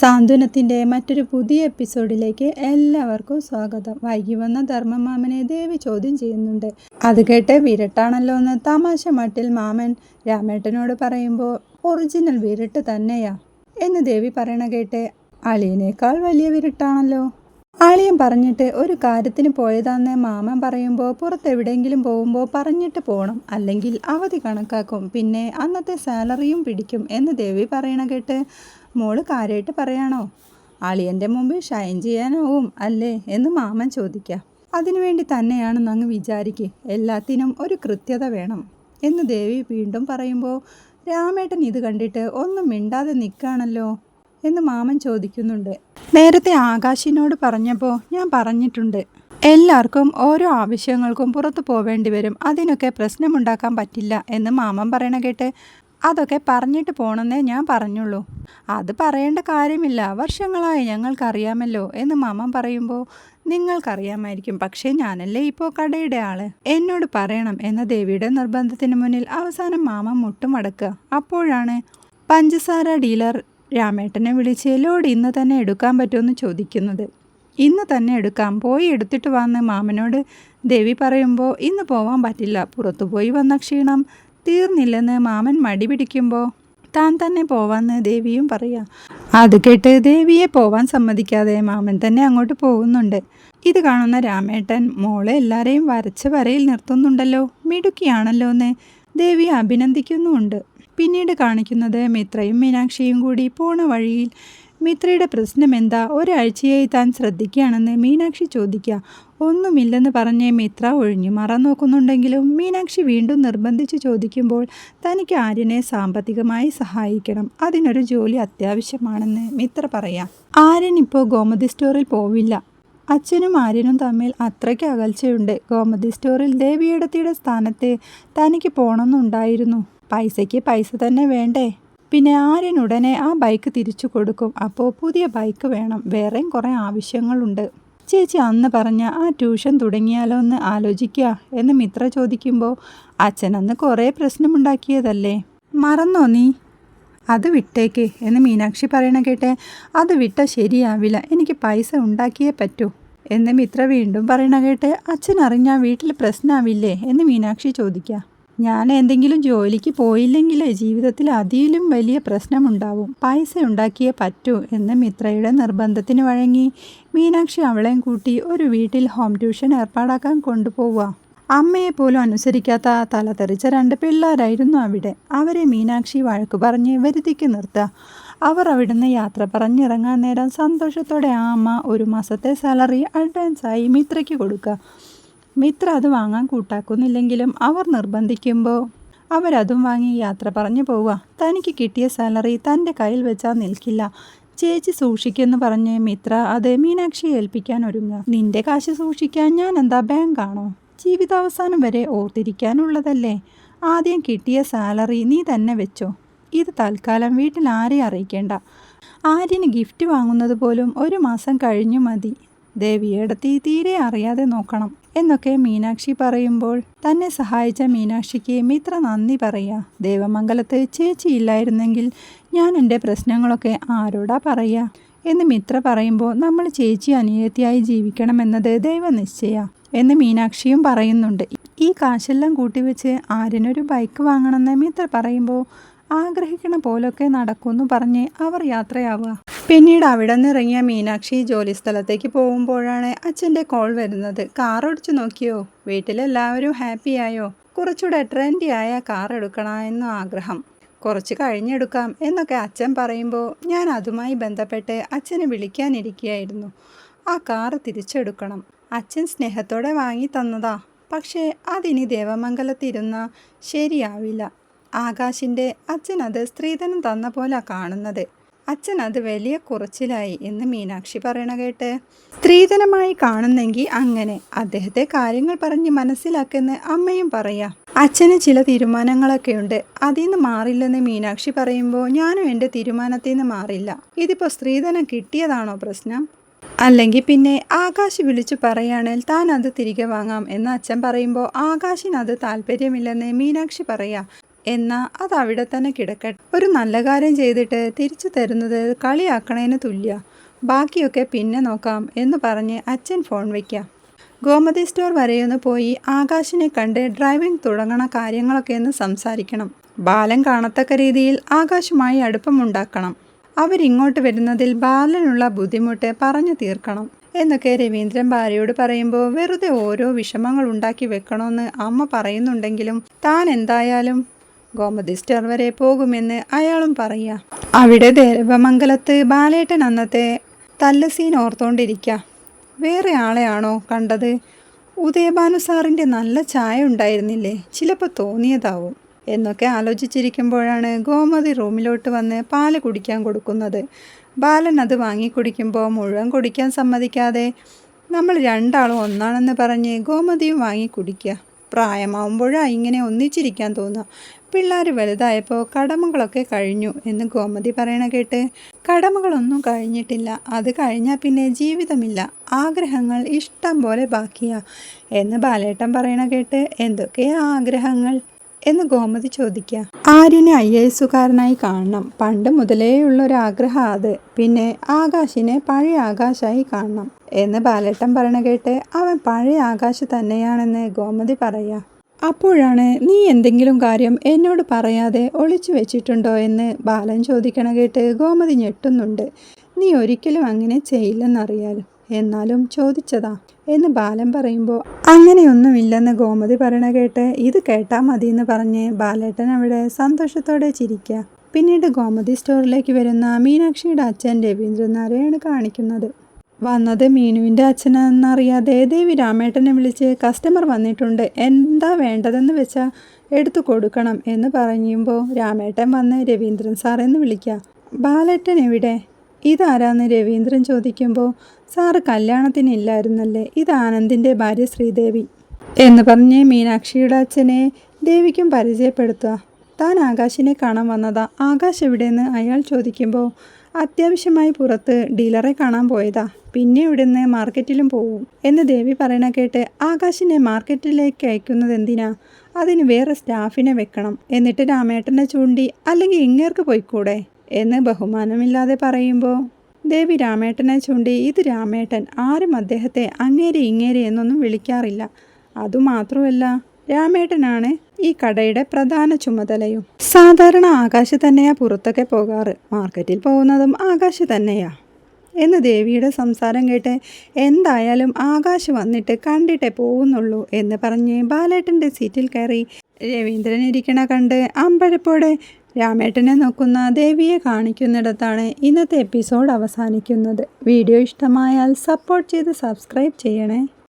സാന്ത്വനത്തിന്റെ മറ്റൊരു പുതിയ എപ്പിസോഡിലേക്ക് എല്ലാവർക്കും സ്വാഗതം. വൈകി വന്ന ധർമ്മമാമനെ ദേവി ചോദ്യം ചെയ്യുന്നുണ്ട്. അത് കേട്ട് വിരട്ടാണല്ലോ എന്ന് തമാശ മട്ടിൽ മാമൻ രാമേട്ടനോട് പറയുമ്പോൾ ഒറിജിനൽ വിരട്ട് തന്നെയാ എന്ന് ദേവി പറയണ കേട്ട് അളിയനേക്കാൾ വലിയ വിരട്ടാണല്ലോ. ആളിയൻ പറഞ്ഞിട്ട് ഒരു കാര്യത്തിന് പോയതാന്ന് മാമൻ പറയുമ്പോൾ പുറത്തെവിടെയെങ്കിലും പോകുമ്പോൾ പറഞ്ഞിട്ട് പോകണം അല്ലെങ്കിൽ അവധി കണക്കാക്കും. പിന്നെ അന്നത്തെ സാലറിയും പിടിക്കും എന്ന് ദേവി പറയണ കേട്ട് മോൾ കാര്യമായിട്ട് പറയാണോ? അളിയന്റെ മുമ്പിൽ ഷൈൻ ചെയ്യാനാവും അല്ലേ എന്ന് മാമൻ ചോദിക്കുക അതിനുവേണ്ടി തന്നെയാണെന്ന് അങ്ങ് വിചാരിക്കുക എല്ലാത്തിനും ഒരു കൃത്യത വേണം എന്ന് ദേവി വീണ്ടും പറയുമ്പോൾ രാമേട്ടൻ ഇത് കണ്ടിട്ട് ഒന്നും മിണ്ടാതെ നിൽക്കുകയാണല്ലോ എന്ന് മാമൻ ചോദിക്കുന്നുണ്ട്. നേരത്തെ ആകാശിനോട് പറഞ്ഞപ്പോൾ ഞാൻ പറഞ്ഞിട്ടുണ്ട്. എല്ലാവർക്കും ഓരോ ആവശ്യങ്ങൾക്കും പുറത്തു പോവേണ്ടി വരും. അതിനൊക്കെ പ്രശ്നമുണ്ടാക്കാൻ പറ്റില്ല എന്ന് മാമൻ പറയണ കേട്ട് അതൊക്കെ പറഞ്ഞിട്ട് പോണെന്നേ ഞാൻ പറഞ്ഞുള്ളൂ. അത് പറയേണ്ട കാര്യമില്ല. വർഷങ്ങളായി ഞങ്ങൾക്കറിയാമല്ലോ എന്ന് മാമൻ പറയുമ്പോൾ നിങ്ങൾക്കറിയാമായിരിക്കും. പക്ഷേ ഞാനല്ലേ ഇപ്പോൾ കടയുടെ ആൾ. എന്നോട് പറയണം എന്ന ദേവിയുടെ നിർബന്ധത്തിന് മുന്നിൽ അവസാനം മാമൻ മുട്ടുമടക്കുക. അപ്പോഴാണ് പഞ്ചസാര ഡീലർ രാമേട്ടനെ വിളിച്ച് ലോഡ് ഇന്ന് തന്നെ എടുക്കാൻ പറ്റുമെന്ന് ചോദിക്കുന്നത്. ഇന്ന് തന്നെ എടുക്കാം. പോയി എടുത്തിട്ട് വന്ന് മാമനോട് ദേവി പറയുമ്പോൾ ഇന്ന് പോവാൻ പറ്റില്ല. പുറത്തു പോയി വന്ന ക്ഷീണം തീർന്നില്ലെന്ന് മാമൻ മടി പിടിക്കുമ്പോൾ താൻ തന്നെ പോവാന്ന് ദേവിയും പറയാം. അത് കേട്ട് ദേവിയെ പോവാൻ സമ്മതിക്കാതെ മാമൻ തന്നെ അങ്ങോട്ട് പോകുന്നുണ്ട്. ഇത് കാണുന്ന രാമേട്ടൻ മോളെ എല്ലാവരെയും വരച്ച വരയിൽ നിർത്തുന്നുണ്ടല്ലോ മിടുക്കിയാണല്ലോ എന്ന് ദേവി അഭിനന്ദിക്കുന്നുമുണ്ട്. പിന്നീട് കാണിക്കുന്നത് മിത്രയും മീനാക്ഷിയും കൂടി പോണ വഴിയിൽ മിത്രയുടെ പ്രശ്നം എന്താ ഒരാഴ്ചയായി താൻ ശ്രദ്ധിക്കുകയാണെന്ന് മീനാക്ഷി ചോദിക്കുക. ഒന്നുമില്ലെന്ന് പറഞ്ഞ് മിത്ര ഒഴിഞ്ഞു മാറാൻ നോക്കുന്നുണ്ടെങ്കിലും മീനാക്ഷി വീണ്ടും നിർബന്ധിച്ച് ചോദിക്കുമ്പോൾ തനിക്ക് ആര്യനെ സാമ്പത്തികമായി സഹായിക്കണം. അതിനൊരു ജോലി അത്യാവശ്യമാണെന്ന് മിത്ര പറയാം. ആര്യൻ ഇപ്പോൾ ഗോമതി സ്റ്റോറിൽ പോവില്ല. അച്ഛനും ആര്യനും തമ്മിൽ അത്രയ്ക്ക് അകൽച്ചയുണ്ട്. ഗോമതി സ്റ്റോറിൽ ദേവിയിടത്തിയുടെ സ്ഥാനത്ത് തനിക്ക് പോകണമെന്നുണ്ടായിരുന്നു പൈസയ്ക്ക് പൈസ തന്നെ വേണ്ടേ? പിന്നെ ആര്യൻ ഉടനെ ആ ബൈക്ക് തിരിച്ചു കൊടുക്കും. അപ്പോൾ പുതിയ ബൈക്ക് വേണം. വേറെയും കുറേ ആവശ്യങ്ങളുണ്ട്. ചേച്ചി അന്ന് പറഞ്ഞ ആ ട്യൂഷൻ തുടങ്ങിയാലോ എന്ന് ആലോചിക്കുക എന്ന് മിത്ര ചോദിക്കുമ്പോൾ അച്ഛൻ അന്ന് കുറേ പ്രശ്നമുണ്ടാക്കിയതല്ലേ മറന്നോ നീ? അത് വിട്ടേക്ക് എന്ന് മീനാക്ഷി പറയണ കേട്ടെ അത് വിട്ട ശരിയാവില്ല. എനിക്ക് പൈസ ഉണ്ടാക്കിയേ പറ്റൂ എന്ന് മിത്ര വീണ്ടും പറയണ കേട്ട് അച്ഛൻ അറിഞ്ഞാൽ വീട്ടിൽ പ്രശ്നമാവില്ലേ എന്ന് മീനാക്ഷി ചോദിക്കുക ഞാൻ എന്തെങ്കിലും ജോലിക്ക് പോയില്ലെങ്കിൽ ജീവിതത്തിൽ അതിലും വലിയ പ്രശ്നമുണ്ടാവും. പൈസ ഉണ്ടാക്കിയേ പറ്റൂ എന്ന് മിത്രയുടെ നിർബന്ധത്തിന് വഴങ്ങി മീനാക്ഷി അവളെയും കൂട്ടി ഒരു വീട്ടിൽ ഹോം ട്യൂഷൻ ഏർപ്പാടാക്കാൻ കൊണ്ടുപോവുക. അമ്മയെ പോലും അനുസരിക്കാത്ത തലതെറിച്ച രണ്ട് പിള്ളേരായിരുന്നു അവിടെ. അവരെ മീനാക്ഷി വഴക്ക് പറഞ്ഞ് വരുതിക്ക് നിർത്തുക. അവർ അവിടുന്ന് യാത്ര പറഞ്ഞിറങ്ങാൻ നേരം സന്തോഷത്തോടെ ആ അമ്മ ഒരു മാസത്തെ സാലറി അഡ്വാൻസായി മിത്രയ്ക്ക് കൊടുക്കുക. മിത്ര അത് വാങ്ങാൻ കൂട്ടാക്കുന്നില്ലെങ്കിലും അവർ നിർബന്ധിക്കുമ്പോൾ അവരതും വാങ്ങി യാത്ര പറഞ്ഞു പോവുക. തനിക്ക് കിട്ടിയ സാലറി തന്റെ കയ്യിൽ വെച്ചാൽ നിൽക്കില്ല. ചേച്ചി സൂക്ഷിക്കുമെന്ന് പറഞ്ഞ് മിത്ര അത് മീനാക്ഷിയെ ഏൽപ്പിക്കാൻ ഒരുങ്ങുക. നിന്റെ കാശ് സൂക്ഷിക്കാൻ ഞാൻ എന്താ ബാങ്കാണോ? ജീവിതാവസാനം വരെ ഓർത്തിരിക്കാനുള്ളതല്ലേ? ആദ്യം കിട്ടിയ സാലറി നീ തന്നെ വെച്ചോ. ഇത് തൽക്കാലം വീട്ടിൽ ആരെയും അറിയിക്കേണ്ട. ആര്യന് ഗിഫ്റ്റ് വാങ്ങുന്നത് പോലും ഒരു മാസം കഴിഞ്ഞു മതി. ദേവിയേടത്തി തീരെ അറിയാതെ നോക്കണം എന്നൊക്കെ മീനാക്ഷി പറയുമ്പോൾ തന്നെ സഹായിച്ച മീനാക്ഷിക്ക് മിത്ര നന്ദി പറയുക ദേവമംഗലത്ത് ചേച്ചി ഇല്ലായിരുന്നെങ്കിൽ ഞാൻ എന്റെ പ്രശ്നങ്ങളൊക്കെ ആരോടാ പറയുക എന്ന് മിത്ര പറയുമ്പോൾ നമ്മൾ ചേച്ചി അനിയത്തിയായി ജീവിക്കണമെന്നത് ദൈവനിശ്ചയ എന്ന് മീനാക്ഷിയും പറയുന്നുണ്ട്. ഈ കാശെല്ലാം കൂട്ടിവെച്ച് ആര്യനൊരു ബൈക്ക് വാങ്ങണമെന്ന് മിത്ര പറയുമ്പോൾ ആഗ്രഹിക്കണ പോലൊക്കെ നടക്കുമെന്ന് പറഞ്ഞ് അവർ യാത്രയാവുക. പിന്നീട് അവിടെ നിന്ന് ഇറങ്ങിയ മീനാക്ഷി ജോലി സ്ഥലത്തേക്ക് പോകുമ്പോഴാണ് അച്ഛന്റെ കോൾ വരുന്നത്. കാർ ഓടിച്ചു നോക്കിയോ? വീട്ടിലെല്ലാവരും ഹാപ്പിയായോ കുറച്ചുകൂടെ ട്രെൻഡി ആയ കാർ എടുക്കണമെന്നും ആഗ്രഹം. കുറച്ച് കഴിഞ്ഞെടുക്കാം എന്നൊക്കെ അച്ഛൻ പറയുമ്പോൾ ഞാൻ അതുമായി ബന്ധപ്പെട്ട് അച്ഛനെ വിളിക്കാനിരിക്കുകയായിരുന്നു. ആ കാർ തിരിച്ചെടുക്കണം. അച്ഛൻ സ്നേഹത്തോടെ വാങ്ങി തന്നതാ. പക്ഷേ അതിനി ദേവമംഗലത്തിരുന്ന ശരിയാവില്ല. ആകാശിന്റെ അച്ഛൻ അത് സ്ത്രീധനം തന്ന പോലെ കാണുന്നത്. അച്ഛൻ അത് വലിയ കുറച്ചിലായി എന്ന് മീനാക്ഷി പറയണ കേട്ട്. സ്ത്രീധനമായി കാണുന്നെങ്കിൽ അങ്ങനെ. അദ്ദേഹത്തെ കാര്യങ്ങൾ പറഞ്ഞ് മനസ്സിലാക്കുന്ന അമ്മയും പറയാം. അച്ഛന് ചില തീരുമാനങ്ങളൊക്കെ ഉണ്ട്. അതിൽ നിന്ന് മാറില്ലെന്ന് മീനാക്ഷി പറയുമ്പോൾ ഞാനും എന്റെ തീരുമാനത്തിൽ നിന്ന് മാറില്ല. ഇതിപ്പോൾ സ്ത്രീധനം കിട്ടിയതാണോ പ്രശ്നം? അല്ലെങ്കിൽ പിന്നെ ആകാശ് വിളിച്ചു പറയുകയാണെങ്കിൽ താൻ അത് തിരികെ വാങ്ങാം എന്ന് അച്ഛൻ പറയുമ്പോൾ ആകാശിന് അത് താല്പര്യമില്ലെന്ന് മീനാക്ഷി പറയാം. എന്നാ അത് അവിടെ തന്നെ കിടക്കട്ടെ. ഒരു നല്ല കാര്യം ചെയ്തിട്ട് തിരിച്ചു തരുന്നത് കളിയാക്കണേന് തുല്യ. ബാക്കിയൊക്കെ പിന്നെ നോക്കാം എന്ന് പറഞ്ഞ് അച്ഛൻ ഫോൺ വയ്ക്കാം. ഗോമതി സ്റ്റോർ വരെയൊന്ന് പോയി ആകാശിനെ കണ്ട് ഡ്രൈവിംഗ് തുടങ്ങണ കാര്യങ്ങളൊക്കെ ഒന്ന് സംസാരിക്കണം. ബാലൻ കാണത്തക്ക രീതിയിൽ ആകാശുമായി അടുപ്പമുണ്ടാക്കണം. അവരിങ്ങോട്ട് വരുന്നതിൽ ബാലനുള്ള ബുദ്ധിമുട്ട് പറഞ്ഞു തീർക്കണം. എന്നൊക്കെ രവീന്ദ്രൻ ഭാര്യയോട് പറയുമ്പോൾ വെറുതെ ഓരോ വിഷമങ്ങൾ ഉണ്ടാക്കി വെക്കണമെന്ന് അമ്മ പറയുന്നുണ്ടെങ്കിലും താൻ എന്തായാലും ഗോമതി സ്റ്റോർ വരെ പോകുമെന്ന് അയാളും പറയാ. അവിടെ ദേവമംഗലത്ത് ബാലേട്ടൻ അന്നത്തെ തല്ലസീൻ ഓർത്തോണ്ടിരിക്കുക വേറെ ആളെയാണോ കണ്ടത്? ഉദയഭാനു സാറിന്റെ നല്ല ചായ ഉണ്ടായിരുന്നില്ലേ? ചിലപ്പോൾ തോന്നിയതാവും. എന്നൊക്കെ ആലോചിച്ചിരിക്കുമ്പോഴാണ് ഗോമതി റൂമിലോട്ട് വന്ന് പാൽ കുടിക്കാൻ കൊടുക്കുന്നത്. ബാലൻ അത് വാങ്ങിക്കുടിക്കുമ്പോൾ മുഴുവൻ കുടിക്കാൻ സമ്മതിക്കാതെ നമ്മൾ രണ്ടാളും ഒന്നാണെന്ന് പറഞ്ഞ് ഗോമതിയും വാങ്ങി കുടിക്കുക പ്രായമാവുമ്പോഴാണ് ഇങ്ങനെ ഒന്നിച്ചിരിക്കാൻ തോന്നുക. പിള്ളേർ വലുതായപ്പോൾ കടമകളൊക്കെ കഴിഞ്ഞു എന്ന് ഗോമതി പറയണ കേട്ട് കടമകളൊന്നും കഴിഞ്ഞിട്ടില്ല. അത് കഴിഞ്ഞാൽ പിന്നെ ജീവിതമില്ല. ആഗ്രഹങ്ങൾ ഇഷ്ടം പോലെ ബാക്കിയാ. എന്ന് ബാലേട്ടൻ പറയണ കേട്ട് എന്തൊക്കെയാ ആഗ്രഹങ്ങൾ? എന്ന് ഗോമതി ചോദിക്കുക. ആര്യനെ ഐ എസുകാരനായി കാണണം. പണ്ട് മുതലേ ഉള്ളൊരാഗ്രഹം അത്. പിന്നെ ആകാശിനെ പഴയ ആകാശായി കാണണം. എന്ന് ബാലേട്ടൻ പറയണ കേട്ട് അവൻ പഴയ ആകാശ് തന്നെയാണെന്ന് ഗോമതി പറയാ. അപ്പോഴാണ് നീ എന്തെങ്കിലും കാര്യം എന്നോട് പറയാതെ ഒളിച്ചു വെച്ചിട്ടുണ്ടോ എന്ന് ബാലൻ ചോദിക്കണ കേട്ട് ഗോമതി ഞെട്ടുന്നുണ്ട്. നീ ഒരിക്കലും അങ്ങനെ ചെയ്യില്ലെന്നറിയാലോ. എന്നാലും ചോദിച്ചതാ എന്ന് ബാലൻ പറയുമ്പോൾ അങ്ങനെയൊന്നുമില്ലെന്ന് ഗോമതി പറയണ കേട്ട് ഇത് കേട്ടാൽ മതി എന്ന് പറഞ്ഞ് ബാലേട്ടൻ അവിടെ സന്തോഷത്തോടെ ചിരിക്കുക പിന്നീട് ഗോമതി സ്റ്റോറിലേക്ക് വരുന്ന മീനാക്ഷിയുടെ അച്ഛൻ രവീന്ദ്രനാരെയാണ് കാണിക്കുന്നത്. വന്നത് മീനുവിന്റെ അച്ഛനെന്നറിയാതെ ദേവി രാമേട്ടനെ വിളിച്ച് കസ്റ്റമർ വന്നിട്ടുണ്ട്. എന്താ വേണ്ടതെന്ന് വെച്ചാൽ എടുത്തു കൊടുക്കണം എന്ന് പറയുമ്പോൾ രാമേട്ടൻ വന്ന് രവീന്ദ്രൻ സാർ എന്ന് വിളിക്കുക ബാലേട്ടൻ എവിടെ? ഇതാരാന്ന് രവീന്ദ്രൻ ചോദിക്കുമ്പോൾ സാറ് കല്യാണത്തിനില്ലായിരുന്നല്ലേ ഇത് ആനന്ദിന്റെ ഭാര്യ ശ്രീദേവി. എന്ന് പറഞ്ഞ് മീനാക്ഷിയുടെ അച്ഛനെ ദേവിക്കും പരിചയപ്പെടുത്തുക. താൻ ആകാശിനെ കാണാൻ വന്നതാ. ആകാശ് എവിടെയെന്ന് അയാൾ ചോദിക്കുമ്പോൾ അത്യാവശ്യമായി പുറത്ത് ഡീലറെ കാണാൻ പോയതാ. പിന്നെ ഇവിടുന്ന് മാർക്കറ്റിലും പോവും. എന്ന് ദേവി പറയണ കേട്ട് ആകാശിനെ മാർക്കറ്റിലേക്ക് അയക്കുന്നത് എന്തിനാ? അതിന് വേറെ സ്റ്റാഫിനെ വെക്കണം. എന്നിട്ട് രാമേട്ടനെ ചൂണ്ടി അല്ലെങ്കിൽ ഇങ്ങേർക്ക് പോയിക്കൂടെ? എന്ന് ബഹുമാനമില്ലാതെ പറയുമ്പോൾ ദേവി രാമേട്ടനെ ചൂണ്ടി ഇത് രാമേട്ടൻ. ആരും അദ്ദേഹത്തെ അങ്ങേരെ ഇങ്ങേരെ എന്നൊന്നും വിളിക്കാറില്ല. അതുമാത്രമല്ല രാമേട്ടനാണ് ഈ കടയുടെ പ്രധാന ചുമതലയും. സാധാരണ ആകാശ് തന്നെയാ പുറത്തൊക്കെ പോകാറ്. മാർക്കറ്റിൽ പോകുന്നതും ആകാശ് തന്നെയാ. എന്ന് ദേവിയുടെ സംസാരം കേട്ട് എന്തായാലും ആകാശ് വന്നിട്ട് കണ്ടിട്ടേ പോകുന്നുള്ളൂ എന്ന് പറഞ്ഞ് ബാലേട്ടന്റെ സീറ്റിൽ കയറി രവീന്ദ്രൻ ഇരിക്കണ കണ്ട് അമ്പഴപ്പോടെ രാമേട്ടനെ നോക്കുന്ന ദേവിയെ കാണിക്കുന്നിടത്താണ് ഇന്നത്തെ എപ്പിസോഡ് അവസാനിക്കുന്നത്. വീഡിയോ ഇഷ്ടമായാൽ സപ്പോർട്ട് ചെയ്ത് സബ്സ്ക്രൈബ് ചെയ്യണേ.